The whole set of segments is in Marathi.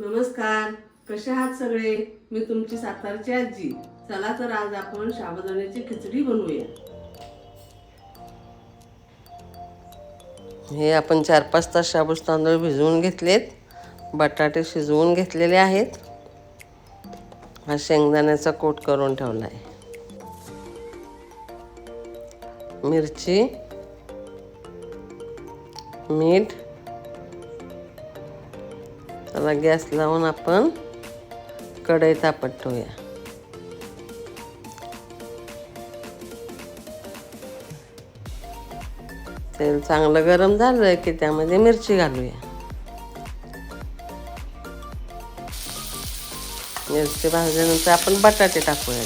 नमस्कार. कसे आहात सगळे? मी तुमची सातारची आजी. चला तर आज आपण साबुदाण्याची खिचडी बनवूया. हे आपण चार पाच तास शाबूस तांदूळ भिजवून घेतलेत. बटाटे शिजवून घेतलेले आहेत. हा शेंगदाण्याचा कोट करून ठेवला आहे मिरची मीठ त्याला गॅस लावून आपण कढई तापत ठेवूया. तेल चांगलं गरम झालं की त्यामध्ये मिरची घालूया. मिरची भाजल्यानंतर आपण बटाटे टाकूया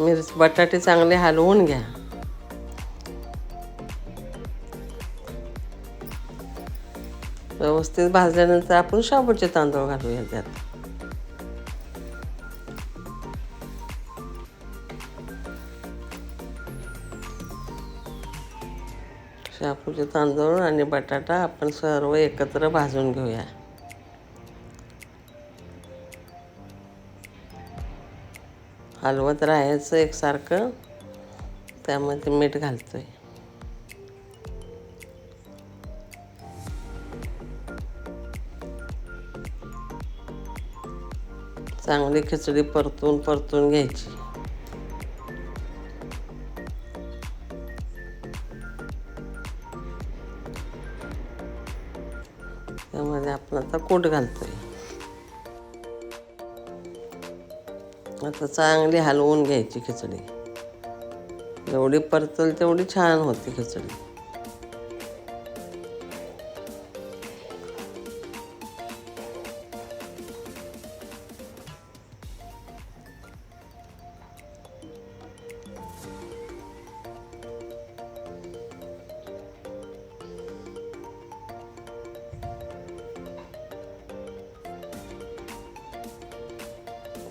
मिरची बटाटे चांगले हलवून घ्या. व्यवस्थित भाजल्यानंतर आपण शाबूचे तांदूळ घालूया त्यात. शापूचे तांदूळ आणि बटाटा आपण सर्व एकत्र भाजून घेऊया. हलवत राहायचं एकसारखं त्यामध्ये मीठ घालतोय. चांगली खिचडी परतून परतून घ्यायची. त्यामध्ये आपण आता कोट घालतोय. आता चांगली हलवून घ्यायची खिचडी. जेवढी परतल तेवढी छान होती खिचडी.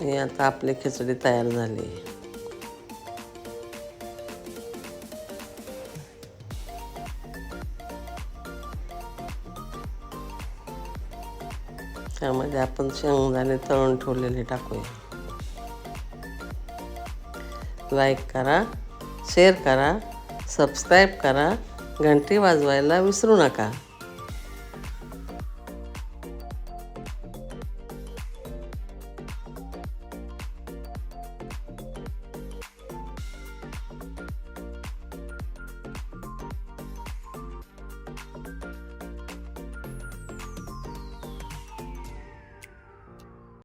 हे आता आपली खिचडी तयार झाली. त्यामध्ये आपण शेंगदाणे तळून ठेवलेले टाकूया. लाईक करा शेअर करा सबस्क्राईब करा घंटी वाजवायला विसरू नका.